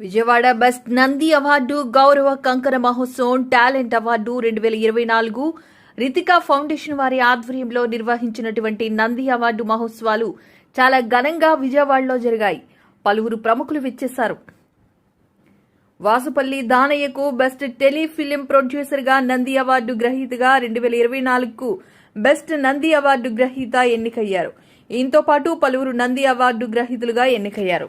Vijayawada best Nandi award గౌరవ కంకణ మహోత్సవం టాలెంట్ అవార్డు రెండు వేల ఇరవై నాలుగు. రితికా ఫౌండేషన్ వారి ఆధ్వర్యంలో నిర్వహించినటువంటి నంది అవార్డు మహోత్సవాలు చాలా ఘనంగా విజయవాడలో జరిగాయి. పలువురు ప్రముఖులు విచ్చేశారు. వాసుపల్లి దానయ్యకు బెస్ట్ టెలిఫిలిం ప్రొడ్యూసర్గా నంది అవార్డు గ్రహీతగా రెండు వేల ఇరవై నాలుగుకు బెస్ట్ నంది అవార్డు గ్రహీత ఎన్నికయ్యారు. దీంతో పాటు పలువురు నంది అవార్డు గ్రహీతలుగా ఎన్నికయ్యారు.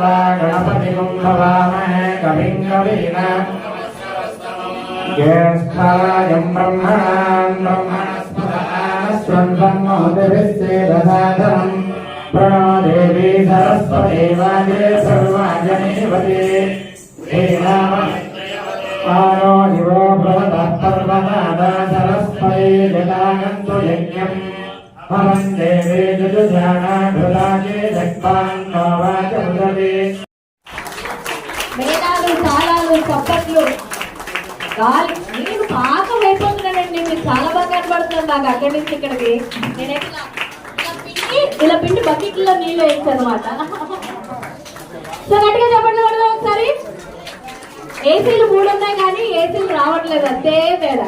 गणपतिगुं भवामहे कविं कवीन ज्येष्ठायं ब्रह्मणान् ब्रह्मणस्पदानस्वन्वन्मोदिभिस्सेदसाधनम् प्रणो देवी सरस्वती वाजे सर्वाजनेवते ఆనో దివో భవత పర్వతాదా సరస్వై జలాగంతు యజ్ఞం తాళాలు చప్పట్లు గాలి నేను పాక అయిపోతున్నానండి మీరు చాలా బాగా కనబడుతున్నారు నాకు అక్కడి నుంచి ఇక్కడికి. నేను ఎట్లా ఇలా పిండి బకెట్లో నీళ్ళు వేస్తాను అనమాట సో గట్టిగా ఏసీలు మూడు ఉన్నాయి కానీ ఏసీలు రావట్లేదు అంతే తేడా.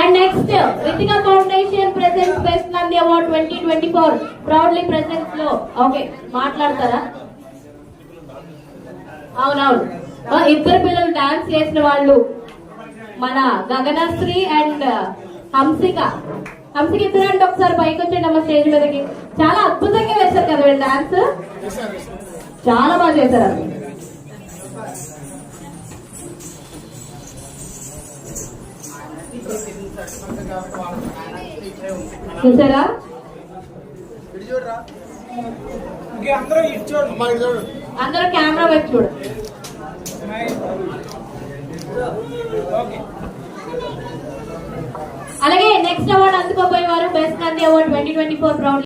And next Ritika foundation present best Nandi award twenty twenty four proudly ప్రెసెంట్లో. Okay మాట్లాడతారా? అవునవును. ఇద్దరు పిల్లలు డాన్స్ చేసిన వాళ్ళు మన గగనశ్రీ అండ్ uh, హంసిక. హంసిక ఇద్దరు అంటే ఒకసారి పైకి వచ్చేయండి అమ్మ స్టేజ్ మీదకి. చాలా అద్భుతంగా వేశారు కదా వీళ్ళు డాన్స్ చాలా బాగా చేశారు. చూసారా? అందరూ కెమెరా వైపు చూడండి అలాగే నెక్స్ట్ అవార్డు అందుకోబోయే వారు best Nandi award twenty twenty four